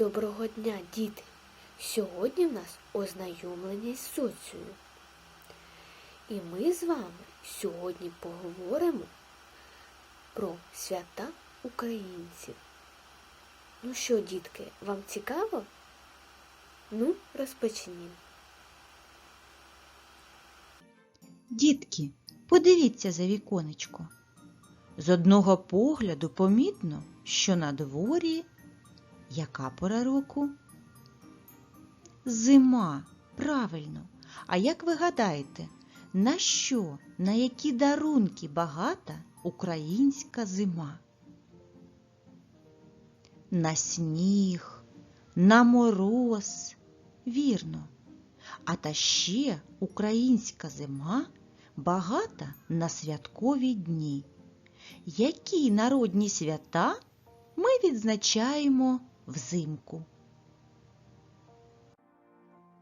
Доброго дня, діти! Сьогодні в нас ознайомлення з соціумом. І ми з вами сьогодні поговоримо про свята українців. Ну що, дітки, вам цікаво? Ну, розпочнімо. Дітки, подивіться за віконечко. З одного погляду помітно, що на дворі яка пора року? Зима, правильно. А як ви гадаєте, на що, на які дарунки багата українська зима? На сніг, на мороз, вірно. А та ще українська зима багата на святкові дні. Які народні свята ми відзначаємо взимку?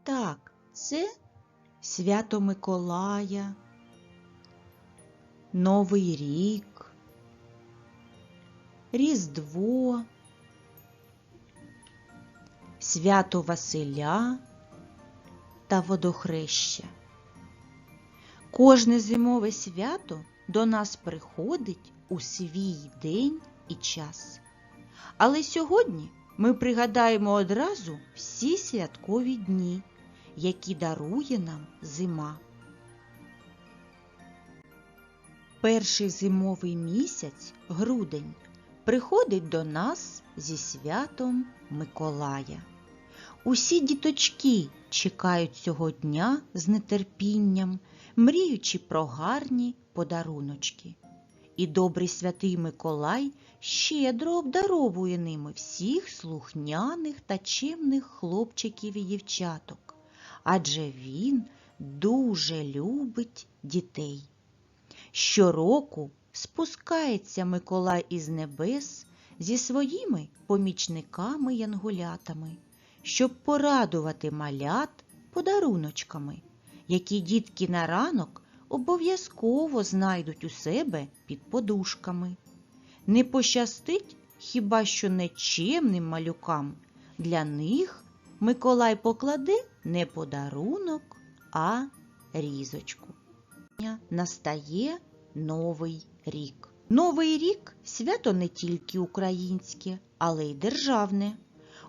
Так, це свято Миколая, Новий рік, Різдво, свято Василя та водохреща. Кожне зимове свято до нас приходить у свій день і час. Але сьогодні ми пригадаємо одразу всі святкові дні, які дарує нам зима. Перший зимовий місяць, грудень, приходить до нас зі святом Миколая. Усі діточки чекають цього дня з нетерпінням, мріючи про гарні подаруночки. І добрий святий Миколай щедро обдаровує ними всіх слухняних та чимних хлопчиків і дівчаток, адже він дуже любить дітей. Щороку спускається Миколай із небес зі своїми помічниками-янгулятами, щоб порадувати малят подаруночками, які дітки на ранок обов'язково знайдуть у себе під подушками. Не пощастить хіба що нечемним малюкам. Для них Миколай покладе не подарунок, а різочку. Настає Новий рік. Новий рік свято не тільки українське, але й державне.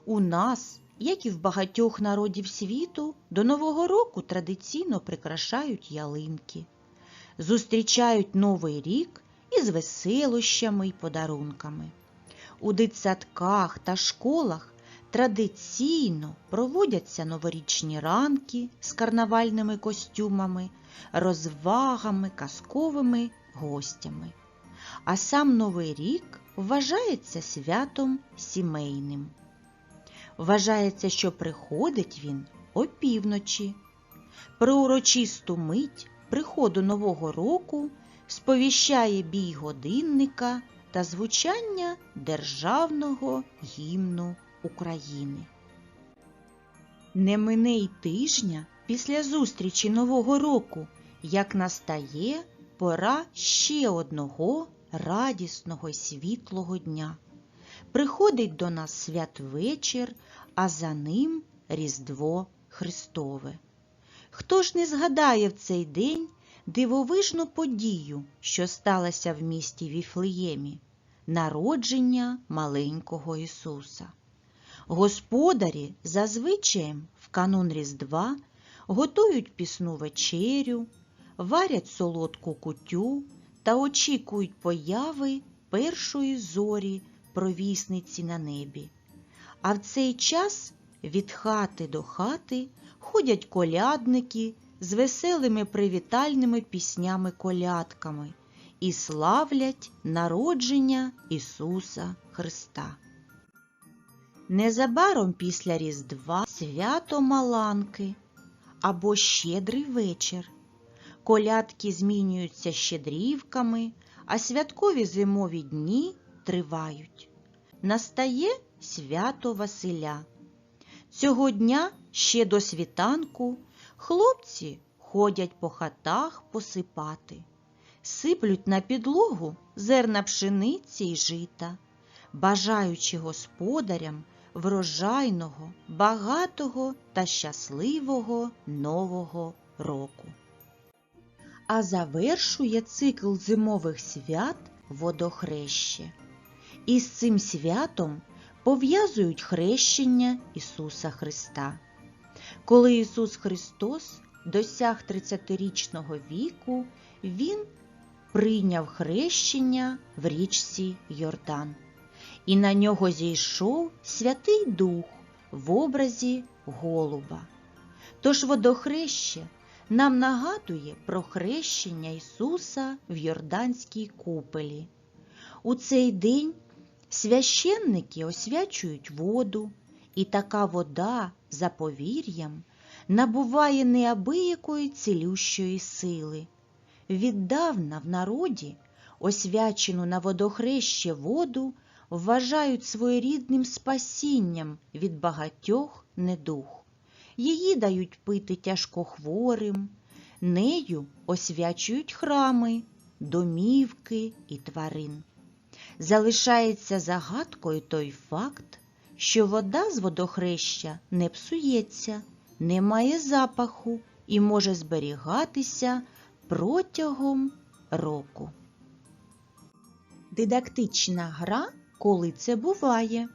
У нас, як і в багатьох народів світу, до Нового року традиційно прикрашають ялинки, зустрічають Новий рік із веселощами й подарунками. У дитсадках та школах традиційно проводяться новорічні ранки з карнавальними костюмами, розвагами, казковими гостями. А сам Новий рік вважається святом сімейним. Вважається, що приходить він опівночі. Про урочисту мить приходу Нового року сповіщає бій годинника та звучання державного гімну України. Не мине й тижня після зустрічі Нового року, як настає пора ще одного радісного світлого дня. Приходить до нас святвечір, а за ним Різдво Христове. Хто ж не згадає в цей день дивовижну подію, що сталася в місті Віфлеємі, народження маленького Ісуса? Господарі зазвичай в канун Різдва готують пісну вечерю, варять солодку кутю та очікують появи першої зорі провісниці на небі. А в цей час від хати до хати ходять колядники з веселими привітальними піснями-колядками і славлять народження Ісуса Христа. Незабаром після Різдва свято Маланки або Щедрий вечір. Колядки змінюються щедрівками, а святкові зимові дні тривають. Настає свято Василя. Цього дня ще до світанку хлопці ходять по хатах посипати, сиплють на підлогу зерна пшениці й жита, бажаючи господарям врожайного, багатого та щасливого Нового року. А завершує цикл зимових свят водохреще. І з цим святом пов'язують хрещення Ісуса Христа. Коли Ісус Христос досяг 30-річного віку, Він прийняв хрещення в річці Йордан, і на нього зійшов Святий Дух в образі голуба. Тож водохреще нам нагадує про хрещення Ісуса в Йорданській купелі. У цей день священники освячують воду, і така вода, за повір'ям, набуває неабиякої цілющої сили. Віддавна в народі освячену на водохреще воду вважають своєрідним спасінням від багатьох недух. Її дають пити тяжкохворим, нею освячують храми, домівки і тварин. Залишається загадкою той факт, що вода з водохреща не псується, не має запаху і може зберігатися протягом року. Дидактична гра коли це буває.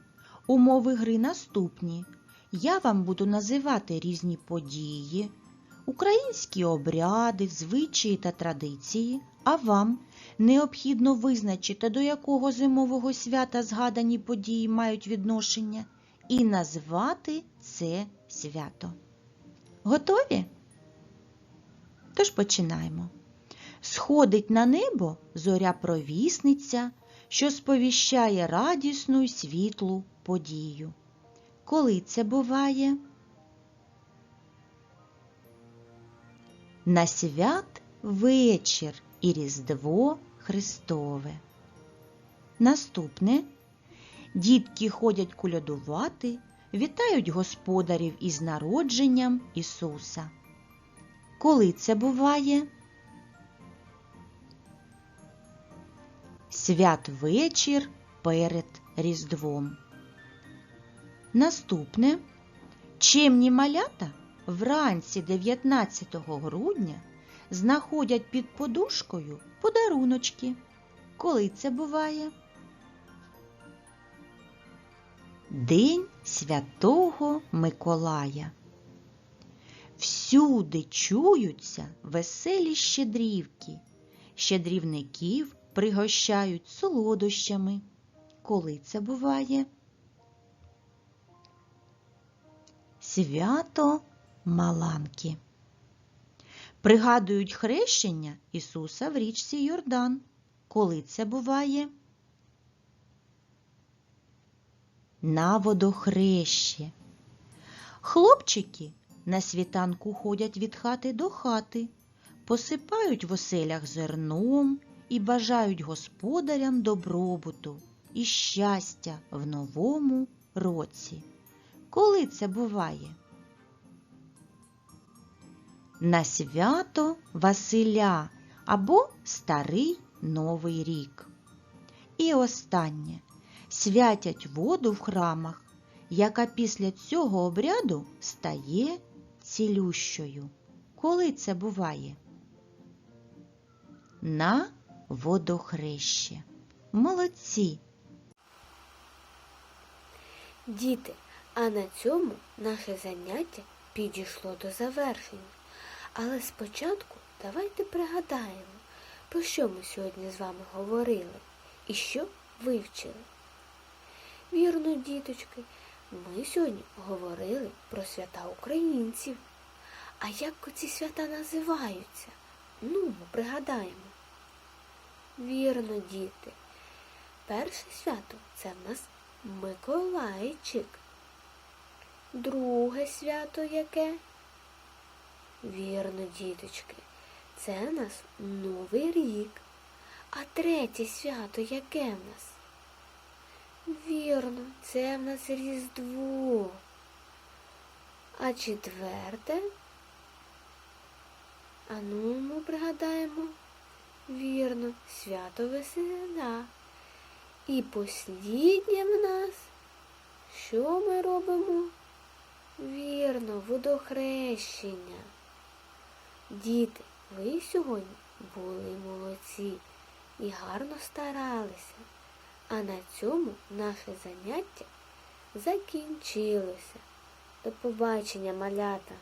Умови гри наступні. Я вам буду називати різні події, українські обряди, звичаї та традиції, а вам необхідно визначити, до якого зимового свята згадані події мають відношення, і назвати це свято. Готові? Тож починаємо. Сходить на небо зоря провісниця, що сповіщає радісну й світлу подію. Коли це буває? На свят вечір і Різдво Христове. Наступне дітки ходять кулядувати, вітають господарів із народженням Ісуса. Коли це буває? Святвечір перед Різдвом. Наступне чемні малята вранці 19 грудня знаходять під подушкою подаруночки. Коли це буває? День Святого Миколая. Всюди чуються веселі щедрівки. Щедрівників пригощають солодощами. Коли це буває? Свято Маланки. Пригадують хрещення Ісуса в річці Йордан. Коли це буває? На водохреще. Хлопчики на світанку ходять від хати до хати, посипають в оселях зерном і бажають господарям добробуту і щастя в новому році. Коли це буває? На свято Василя або Старий Новий рік. І останнє святять воду в храмах, яка після цього обряду стає цілющою. Коли це буває? На водохреще. Молодці! Діти, а на цьому наше заняття підійшло до завершення. Але спочатку давайте пригадаємо, про що ми сьогодні з вами говорили і що вивчили. Вірно, діточки, ми сьогодні говорили про свята українців. А як ці свята називаються? Ну, ми пригадаємо. Вірно, діти. Перше свято це в нас Миколайчик. Друге свято яке? Вірно, діточки, це в нас Новий рік. А третє свято яке в нас? Вірно, це в нас Різдво. А четверте? А ну ми пригадаємо. Вірно, свято Весела. І посліднє в нас Що ми робимо? Вірно, водохрещення. Діти, ви сьогодні були молодці і гарно старалися. А на цьому наше заняття закінчилося. До побачення, малята!